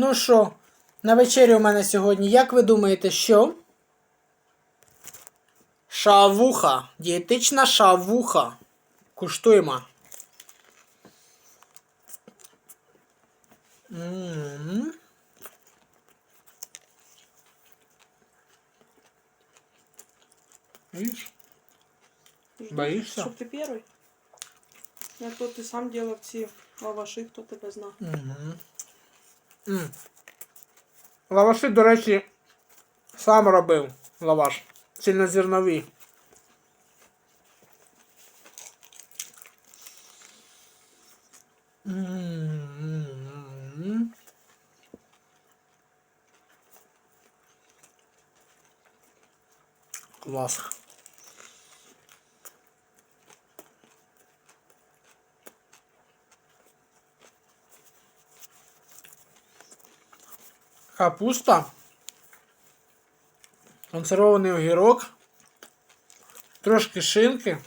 Ну що, на вечері у мене сьогодні, як ви думаєте, що? Шавуха. Дієтична шавуха. Куштуємо. М. Видишь? Жду, Боишься? Щоб ти перший. Я то ти сам делав ці лаваши, хто тебе зна. Угу. М. Лаваши, до речі, сам робив лаваш. Цільнозерновий. М. Клас. Капуста. Консервований огірок. Трошки шинки.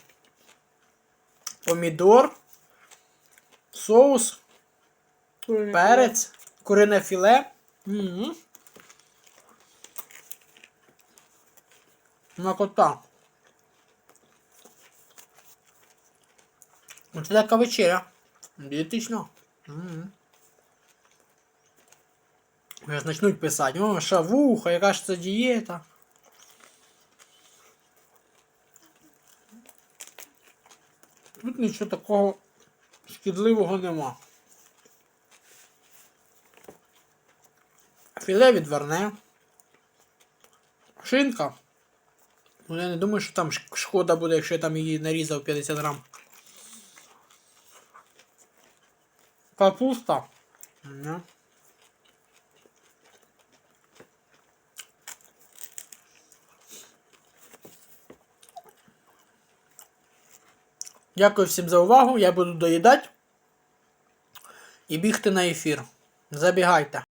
Помідор. Соус. Перець. Курине філе. М. Макота. Оце така вечеря. Дієтично. М. Зараз почнуть писати, о, шавуха, яка ж це дієта. Тут нічого такого шкідливого нема. Філе відверне. Шинка. Ну я не думаю, що там шкода буде, якщо я там її нарізав 50 грам. Капуста. Дякую всім за увагу. Я буду доїдати і бігти на ефір. Забігайте.